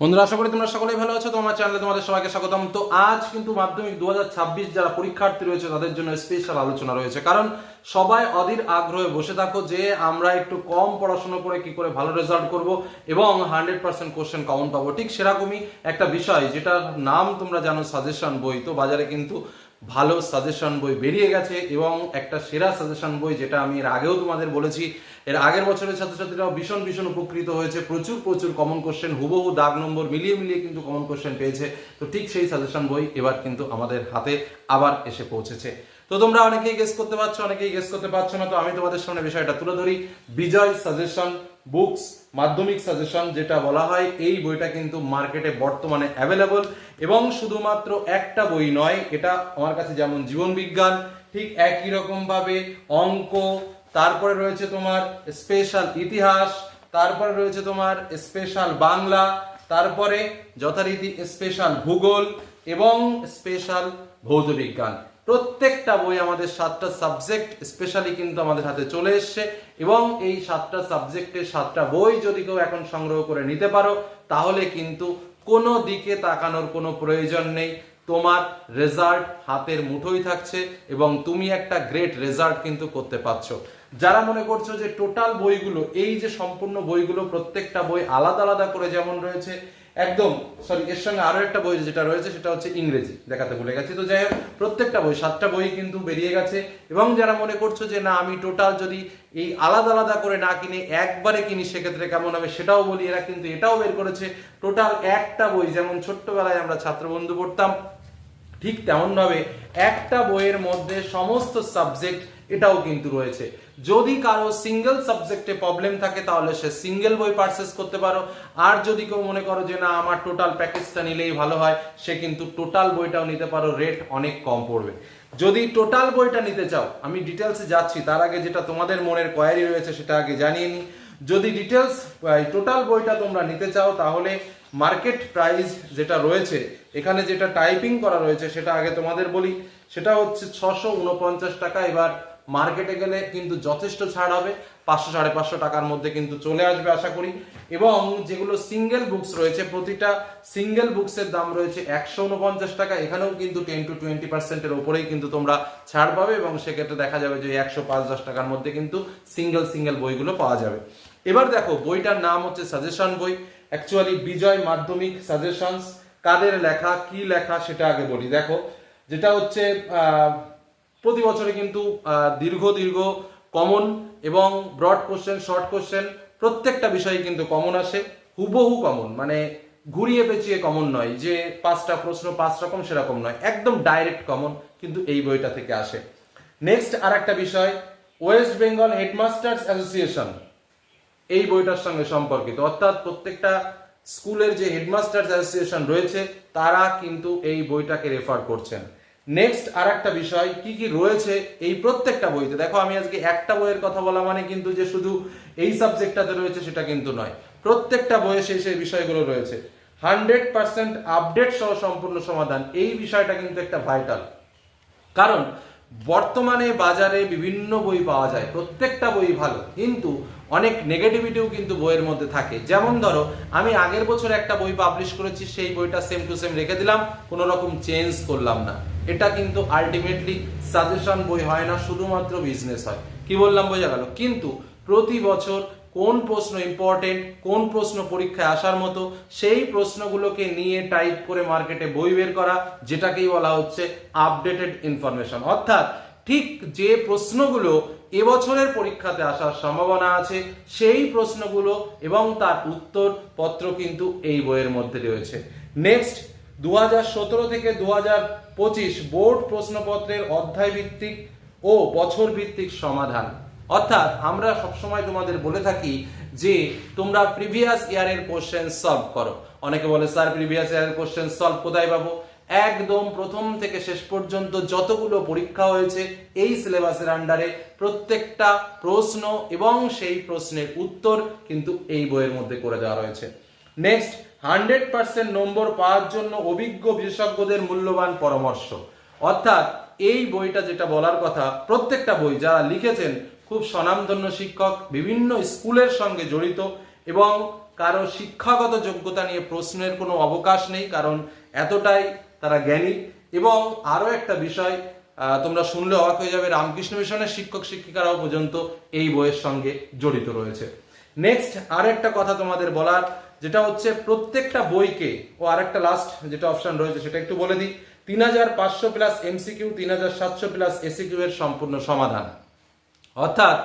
বন্ধুরা, আশা করি তোমরা সকলেই ভালো আছো। তোমার চ্যানেলে তোমাদের সবাইকে স্বাগতম। তো আজ কিন্তু মাধ্যমিক দু যারা পরীক্ষার্থী রয়েছে, তাদের জন্য স্পেশাল আলোচনা রয়েছে। কারণ সবাই অধীর আগ্রহে বসে থাকো যে আমরা একটু কম পড়াশোনা করে কি করে ভালো রেজাল্ট করব এবং হান্ড্রেড পার্সেন্ট কোশ্চেন কাউন্ট পাবো। ঠিক সেরকমই একটা বিষয়, যেটার নাম তোমরা জানো সাজেশন বই। তো বাজারে কিন্তু ভালো সাজেশন বই বেরিয়ে গেছে এবং একটা সেরা সাজেশন বই যেটা আমি এর আগেও তোমাদের বলেছি, এর আগের বছরের ছাত্রছাত্রীরাও ভীষণ ভীষণ উপকৃত হয়েছে, প্রচুর প্রচুর কমন কোশ্চেন হুবহু দাগ নম্বর মিলিয়ে মিলিয়ে কিন্তু কমন কোশ্চেন পেয়েছে। তো ঠিক সেই সাজেশন বই এবার কিন্তু আমাদের হাতে আবার এসে পৌঁছেছে। তো তোমরা অনেকেই গেস করতে পারছ, অনেকেই গেস করতে পারছ না, তো আমি তোমাদের সামনে বিষয়টা তুলে ধরি। বিজয় সাজেশন বুকস মাধ্যমিক সাজেশন যেটা বলা হয়, এই বইটা কিন্তু মার্কেটে বর্তমানে অ্যাভেলেবল এবং শুধুমাত্র একটা বই নয়, এটা আমার কাছে যেমন জীবন বিজ্ঞান, ঠিক একই রকম ভাবে অঙ্ক, তারপরে রয়েছে তোমার স্পেশাল ইতিহাস, তারপরে রয়েছে তোমার স্পেশাল বাংলা, তারপরে যথারীতি স্পেশাল ভূগোল এবং স্পেশাল ভৌত বিজ্ঞান। প্রত্যেকটা বই আমাদের সাতটা সাবজেক্ট স্পেশালি কিন্তু আমাদের হাতে চলে এসছে এবং এই সাতটা সাবজেক্টের সাতটা বই যদি কেউ এখন সংগ্রহ করে নিতে পারো, তাহলে কিন্তু কোনো দিকে তাকানোর কোনো প্রয়োজন নেই। তোমার রেজাল্ট হাতের মুঠোই থাকছে এবং তুমি একটা গ্রেট রেজাল্ট কিন্তু করতে পারছ। যারা মনে করছ যে টোটাল বইগুলো, এই যে সম্পূর্ণ বইগুলো প্রত্যেকটা বই আলাদা আলাদা করে যেমন রয়েছে একদম সরি এর সঙ্গে আরও একটা বই যেটা রয়েছে সেটা হচ্ছে ইংরেজি, দেখাতে ভুলে গেছি। তো যাই হোক, প্রত্যেকটা বই, সাতটা বই কিন্তু বেরিয়ে গেছে। এবং যারা মনে করছ যে না, আমি টোটাল যদি এই আলাদা আলাদা করে না কিনে, একবারে কিনি, সেক্ষেত্রে কেমন হবে সেটাও বলি, এরা কিন্তু এটাও বের করেছে। টোটাল একটা বই, যেমন ছোট্টবেলায় আমরা ছাত্রবন্ধু পড়তাম, ঠিক তেমনভাবে একটা বইয়ের মধ্যে সমস্ত সাবজেক্ট এটাও কিন্তু রয়েছে। যদি কারও সিঙ্গেল সাবজেক্টে প্রবলেম থাকে, তাহলে সে সিঙ্গেল বই পারচেস করতে পারো। আর যদি কেউ মনে করো যে, না, আমার টোটাল প্যাকেজটা নিলেই ভালো হয়, সে কিন্তু টোটাল বইটাও নিতে পারো রেট অনেক কম পড়বে। যদি টোটাল বইটা নিতে চাও, আমি ডিটেলসে যাচ্ছি, তার আগে যেটা তোমাদের মনের কোয়ারি রয়েছে, সেটা আগে জানিয়ে নিই। যদি ডিটেলস টোটাল বইটা তোমরা নিতে চাও, তাহলে মার্কেট প্রাইস যেটা রয়েছে, এখানে যেটা টাইপিং করা রয়েছে, সেটা আগে তোমাদের বলি। সেটা হচ্ছে ছশো উনপঞ্চাশ টাকা। এবার মার্কেটে গেলে কিন্তু যথেষ্ট ছাড় হবে। পাঁচশো, সাড়ে পাঁচশো টাকার মধ্যে কিন্তু চলে আসবে আশা করি। এবং যেগুলো সিঙ্গেল বুকস রয়েছে, প্রতিটা সিঙ্গেল বুকসের দাম রয়েছে একশো উনপঞ্চাশ টাকা। এখানেও কিন্তু টেন টু টোয়েন্টি পার্সেন্টের ওপরেই কিন্তু তোমরা ছাড় পাবে এবং সেক্ষেত্রে দেখা যাবে যে একশো পাঁচ দশ টাকার মধ্যে কিন্তু সিঙ্গেল সিঙ্গেল বইগুলো পাওয়া যাবে। এবার দেখো, বইটার নাম হচ্ছে সাজেশন বই। অ্যাকচুয়ালি বিজয় মাধ্যমিক সাজেশনস কাদের লেখা, কি লেখা, সেটা আগে বলি। দেখো, যেটা হচ্ছে প্রতি বছরে কিন্তু দীর্ঘ দীর্ঘ কমন এবং ব্রড কোশ্চেন শর্ট কোশ্চেন প্রত্যেকটা বিষয়ে কিন্তু কমন আসে। হুবহু কমন মানে ঘুরিয়ে পেঁচিয়ে কমন নয়, যে পাঁচটা প্রশ্ন পাঁচ রকম সেরকম নয়, একদম ডাইরেক্ট কমন কিন্তু এই বইটা থেকে আসে। নেক্সট আর একটা বিষয় ওয়েস্ট বেঙ্গল হেডমাস্টার্স অ্যাসোসিয়েশন এই বইটার সঙ্গে সম্পর্কিত। অর্থাৎ প্রত্যেকটা স্কুলের যে হেডমাস্টার্স অ্যাসোসিয়েশন রয়েছে, তারা কিন্তু এই বইটাকে রেফার করছেন। নেক্সট আর একটা বিষয়, কি কি রয়েছে এই প্রত্যেকটা বইতে? দেখো, আমি আজকে একটা বইয়ের কথা বলা মানে কিন্তু যে শুধু এই সাবজেক্টটাতে রয়েছে সেটা কিন্তু নয়। প্রত্যেকটা বইয়ে সেই সেই বিষয়গুলো রয়েছে। হান্ড্রেড পার্সেন্ট আপডেট সহ সম্পূর্ণ সমাধান, এই বিষয়টা কিন্তু একটা ভাইটাল কারণ, বর্তমানে বাজারে বিভিন্ন বই পাওয়া যায়, প্রত্যেকটা বই ভালো, কিন্তু অনেক নেগেটিভিটিও কিন্তু বইয়ের মধ্যে থাকে। যেমন ধরো, আমি আগের বছর একটা বই পাবলিশ করেছি, সেই বইটা সেম টু সেম রেখে দিলাম কোনো রকম চেঞ্জ করলাম না। এটা কিন্তু আলটিমেটলি সাজেশন বই হয় না, শুধুমাত্র বিজনেস হয়। কি বললাম বোঝা গেল? কিন্তু প্রতি বছর কোন প্রশ্ন ইম্পর্টেন্ট কোন প্রশ্ন পরীক্ষায় আসার মতো, সেই প্রশ্নগুলোকে নিয়ে টাইপ করে মার্কেটে বই বের করা, যেটাকেই বলা হচ্ছে আপডেটেড ইনফরমেশন অর্থাৎ ঠিক যে প্রশ্নগুলো এবছরের পরীক্ষাতে আসার সম্ভাবনা আছে, সেই প্রশ্নগুলো এবং তার উত্তর পত্র কিন্তু এই বইয়ের মধ্যে রয়েছে। নেক্সট দু হাজার সতেরো থেকে দু পঁচিশ বোর্ড প্রশ্নপত্রের অধ্যায় ভিত্তিক ও বছর ভিত্তিক সমাধান। অর্থাৎ আমরা সবসময় তোমাদের বলে থাকি যে তোমরা প্রিভিয়াস ইয়ারের কোশ্চেন সলভ করো। অনেকে বলে, স্যার প্রিভিয়াস ইয়ারের কোশ্চেন সলভ কোথায় পাবো? একদম প্রথম থেকে শেষ পর্যন্ত যতগুলো পরীক্ষা হয়েছে, এই সিলেবাসের আন্ডারে প্রত্যেকটা প্রশ্ন এবং সেই প্রশ্নের উত্তর কিন্তু এই বইয়ের মধ্যে করে দেওয়া রয়েছে। নেক্সট হান্ড্রেড পার্সেন্ট নম্বর পাওয়ার জন্য অভিজ্ঞ বিশেষজ্ঞদের মূল্যবান পরামর্শ। অর্থাৎ এই বইটা যেটা বলার কথা, প্রত্যেকটা বই যারা লিখেছেন খুব স্বনামধন্য শিক্ষক, বিভিন্ন স্কুলের সঙ্গে জড়িত এবং কারও শিক্ষাগত যোগ্যতা নিয়ে প্রশ্নের কোনো অবকাশ নেই, কারণ এতটাই তারা জ্ঞানী। এবং আরও একটা বিষয় তোমরা শুনলে অবাক হয়ে যাবে, রামকৃষ্ণ মিশনের শিক্ষক শিক্ষিকারাও পর্যন্ত এই বইয়ের সঙ্গে জড়িত রয়েছে। নেক্সট আর একটা কথা তোমাদের বলার যেটা হচ্ছে প্রত্যেকটা বইকে, ও আরেকটা লাস্ট যেটা অপশন রয়েছে সেটা একটু বলে দিই, তিন হাজার পাঁচশো প্লাস এমসিকিউ তিন হাজার সাতশো প্লাস এসিকিউ এর সম্পূর্ণ সমাধান। অর্থাৎ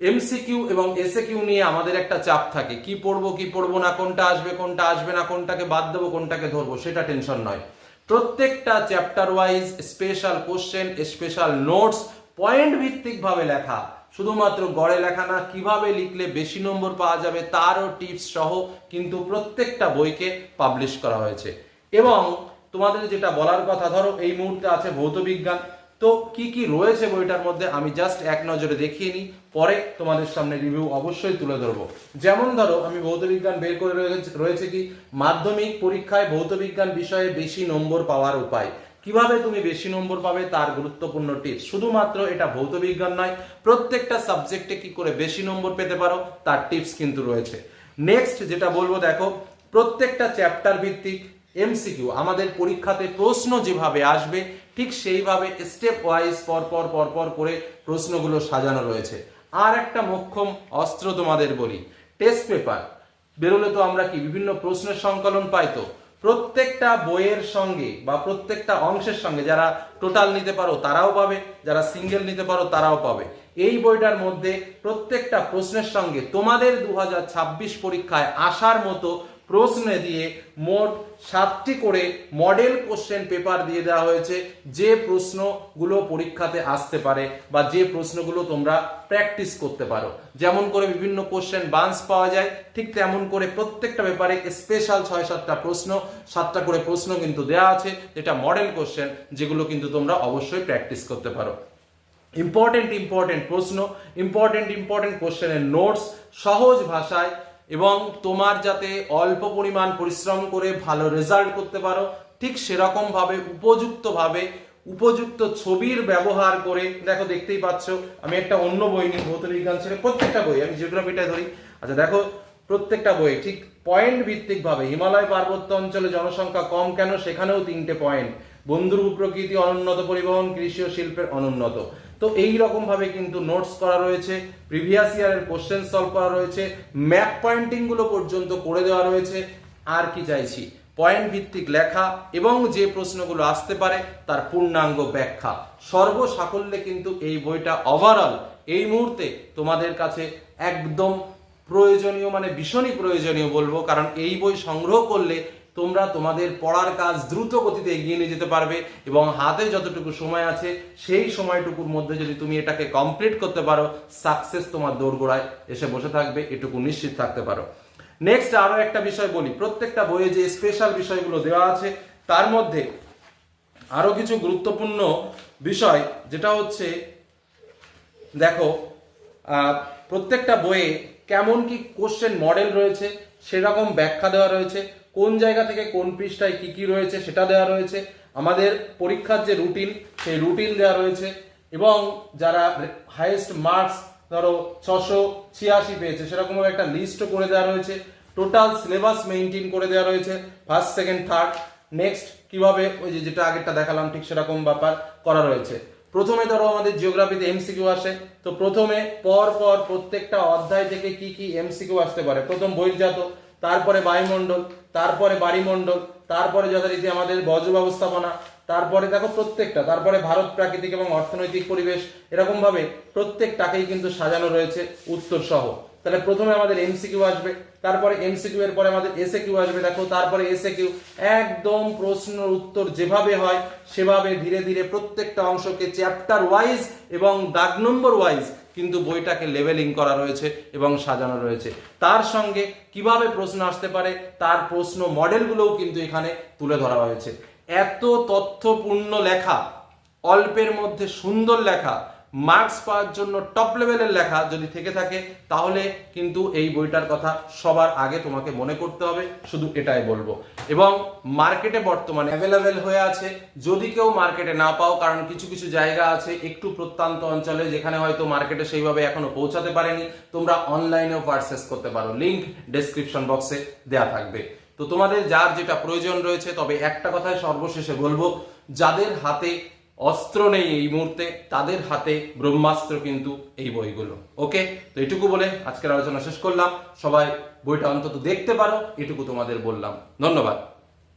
এমসিকিউ এবং এসএকিউ নিয়ে আমাদের একটা চাপ থাকে, কি পড়ব কি পড়ব না, কোনটা আসবে কোনটা আসবে না, কোনটাকে বাদ দেবো, কোনটাকে ধরবো, সেটা টেনশন নয়। প্রত্যেকটা chapter wise special question special notes point ভিত্তিক ভাবে লেখা শুধুমাত্র গড়ে লেখা না, কীভাবে লিখলে বেশি নম্বর পাওয়া যাবে তারও টিপস সহ কিন্তু প্রত্যেকটা বইকে পাবলিশ করা হয়েছে। এবং তোমাদের যেটা বলার কথা, ধরো এই মুহূর্তে আছে ভৌতবিজ্ঞান তো কি কি রয়েছে বইটার মধ্যে আমি জাস্ট এক নজরে দেখিয়ে নিই, পরে তোমাদের সামনে রিভিউ অবশ্যই তুলে ধরবো। যেমন ধরো, আমি ভৌতবিজ্ঞান বের করে রয়েছে কি? মাধ্যমিক পরীক্ষায় ভৌতবিজ্ঞান বিষয়ে বেশি নম্বর পাওয়ার উপায়। কীভাবে তুমি বেশি নম্বর পাবে তার গুরুত্বপূর্ণ টিপস শুধুমাত্র এটা ভৌতবিজ্ঞান নয়, প্রত্যেকটা সাবজেক্টে কি করে বেশি নম্বর পেতে পারো, তার টিপস কিন্তু রয়েছে। নেক্সট যেটা বলব, দেখো, প্রত্যেকটা চ্যাপ্টার ভিত্তিক এমসিকিউ আমাদের পরীক্ষাতে প্রশ্ন যেভাবে আসবে, ঠিক সেইভাবে স্টেপ ওয়াইজ পর পর পর পর করে প্রশ্নগুলো সাজানো রয়েছে। আর একটা মোক্ষম অস্ত্র তোমাদের বলি টেস্ট পেপার বেরোলে তো আমরা কি, বিভিন্ন প্রশ্নের সংকলন পাই তো? প্রত্যেকটা বইয়ের সঙ্গে বা প্রত্যেকটা অংশের সঙ্গে যারা টোটাল নিতে পারো তারাও পাবে, যারা সিঙ্গেল নিতে পারো তারাও পাবে। এই বইটার মধ্যে প্রত্যেকটা প্রশ্নের সঙ্গে তোমাদের দু হাজার ছাব্বিশ পরীক্ষায় আসার মতো প্রশ্নে দিয়ে মোট সাতটি করে মডেল কোশ্চেন পেপার দিয়ে দেওয়া হয়েছে। যে প্রশ্নগুলো পরীক্ষাতে আসতে পারে বা যে প্রশ্নগুলো তোমরা প্র্যাকটিস করতে পারো। যেমন করে বিভিন্ন কোশ্চেন বান্স পাওয়া যায়, ঠিক তেমন করে প্রত্যেকটা ব্যাপারে স্পেশাল ছয় সাতটা প্রশ্ন, সাতটা করে প্রশ্ন কিন্তু দেওয়া আছে, যেটা মডেল কোশ্চেন, যেগুলো কিন্তু তোমরা অবশ্যই প্র্যাকটিস করতে পারো। ইম্পর্টেন্ট ইম্পর্টেন্ট প্রশ্ন, ইম্পর্টেন্ট ইম্পর্টেন্ট কোশ্চেনের নোটস সহজ ভাষায় এবং তোমার যাতে অল্প পরিমাণ পরিশ্রম করে ভালো রেজাল্ট করতে পারো, ঠিক সেরকম ভাবে উপযুক্ত ছবির ব্যবহার করে, দেখো দেখতেই পাচ্ছ, আমি একটা অন্য বই নিই ভৌত বিজ্ঞান ছেড়ে প্রত্যেকটা বই, আমি জিওগ্রাফিটা ধরি। আচ্ছা দেখো, প্রত্যেকটা বই, ঠিক পয়েন্ট ভিত্তিক ভাবে, হিমালয় পার্বত্য অঞ্চলে জনসংখ্যা কম কেন? সেখানেও তিনটে পয়েন্ট বন্ধুর প্রকৃতি অনুন্নত পরিবহন, কৃষি ও শিল্পের অনুন্নত। তো এই রকম ভাবে কিন্তু নোটস করা রয়েছে প্রিভিয়াস ইয়ারের কোশ্চেন সলভ করা রয়েছে ম্যাপ পয়েন্টিংগুলো পর্যন্ত করে দেওয়া রয়েছে, আর কি চাইছি? পয়েন্ট ভিত্তিক লেখা এবং যে প্রশ্নগুলো আসতে পারে তার পূর্ণাঙ্গ ব্যাখ্যা। সর্বসাকল্যে কিন্তু এই বইটা ওভারঅল এই মুহূর্তে তোমাদের কাছে একদম প্রয়োজনীয় মানে ভীষণই প্রয়োজনীয় বলব, কারণ এই বই সংগ্রহ করলে তোমরা তোমাদের পড়ার কাজ দ্রুত গতিতে এগিয়ে নিয়ে যেতে পারবে এবং হাতে যতটুকু সময় আছে, সেই সময়টুকুর মধ্যে যদি তুমি এটাকে কমপ্লিট করতে পারো সাকসেস তোমার দোরগোড়ায় এসে বসে থাকবে, এটুকু নিশ্চিত থাকতে পারো। নেক্সট আরও একটা বিষয় বলি। প্রত্যেকটা বইয়ে যে স্পেশাল বিষয়গুলো দেওয়া আছে, তার মধ্যে আরও কিছু গুরুত্বপূর্ণ বিষয়, যেটা হচ্ছে, দেখো প্রত্যেকটা বইয়ে কেমন কি কোশ্চেন মডেল রয়েছে, সেরকম ব্যাখ্যা দেওয়া রয়েছে কোন জায়গা থেকে কোন পৃষ্ঠায় কি কি রয়েছে সেটা দেওয়া রয়েছে। আমাদের পরীক্ষার যে রুটিন, সেই রুটিন দেওয়া রয়েছে এবং যারা হাইয়েস্ট মার্কস ধরো ছশো ছিয়াশি পেয়েছে সেরকম একটা লিস্টও করে দেওয়া রয়েছে। টোটাল সিলেবাস মেনটেন করে দেওয়া রয়েছে ফার্স্ট সেকেন্ড থার্ড নেক্সট কীভাবে ওই যে যেটা আগেরটা দেখালাম ঠিক সেরকম ব্যাপার করা রয়েছে। প্রথমে ধরো আমাদের জিওগ্রাফিতে এমসিকিউ আসে, তো প্রথমে পর পর প্রত্যেকটা অধ্যায় থেকে কি কি এমসিকিউ আসতে পারে। প্রথম বহির্জাত, তারপরে বায়ুমণ্ডল তারপরে বাড়িমণ্ডল, তারপরে যথারীতি আমাদের বজ্র ব্যবস্থাপনা, তারপরে দেখো প্রত্যেকটা, তারপরে ভারত প্রাকৃতিক এবং অর্থনৈতিক পরিবেশ এরকম ভাবে প্রত্যেকটাকেই কিন্তু সাজানো রয়েছে উত্তর সহ তাহলে প্রথমে আমাদের এমসিকিউ আসবে, তারপরে এমসিকিউ এর পরে আমাদের এসএ কিউ আসবে, দেখো তারপরে এসএ কিউ একদম প্রশ্ন উত্তর যেভাবে হয় সেভাবে ধীরে ধীরে প্রত্যেকটা অংশকে চ্যাপ্টার ওয়াইজ এবং দাগ নম্বর ওয়াইজ কিন্তু বইটাকে লেভেলিং করা রয়েছে এবং সাজানো রয়েছে। তার সঙ্গে কীভাবে প্রশ্ন আসতে পারে, তার প্রশ্ন মডেলগুলোও কিন্তু এখানে তুলে ধরা হয়েছে। এত তথ্যপূর্ণ লেখা, অল্পের মধ্যে সুন্দর লেখা মার্কস পাওয়ার জন্য টপ লেভেলের লেখা যদি থেকে থাকে, তাহলে কিন্তু এই বইটার কথা সবার আগে তোমাকে মনে করতে হবে, শুধু এটাই বলব। এবং মার্কেটে বর্তমানে অ্যাভেলেবেল হয়ে আছে, যদি কেউ মার্কেটে না পাও, কারণ কিছু কিছু জায়গা আছে একটু প্রত্যন্ত অঞ্চলে, যেখানে হয়তো মার্কেটে সেইভাবে এখনও পৌঁছাতে পারেনি, তোমরা অনলাইনেও পারচেস করতে পারো। লিংক ডেসক্রিপশন বক্সে দেয়া থাকবে। তো তোমাদের যার যেটা প্রয়োজন রয়েছে, তবে একটা কথাই সর্বশেষে বলব, যাদের হাতে অস্ত্র নেই এই মুহূর্তে, তাদের হাতে ব্রহ্মাস্ত্র কিন্তু এই বইগুলো। ওকে? তো এটুকু বলে আজকের আলোচনা শেষ করলাম। সবাই বইটা অন্তত দেখতে পারো, এটুকু তোমাদের বললাম। ধন্যবাদ।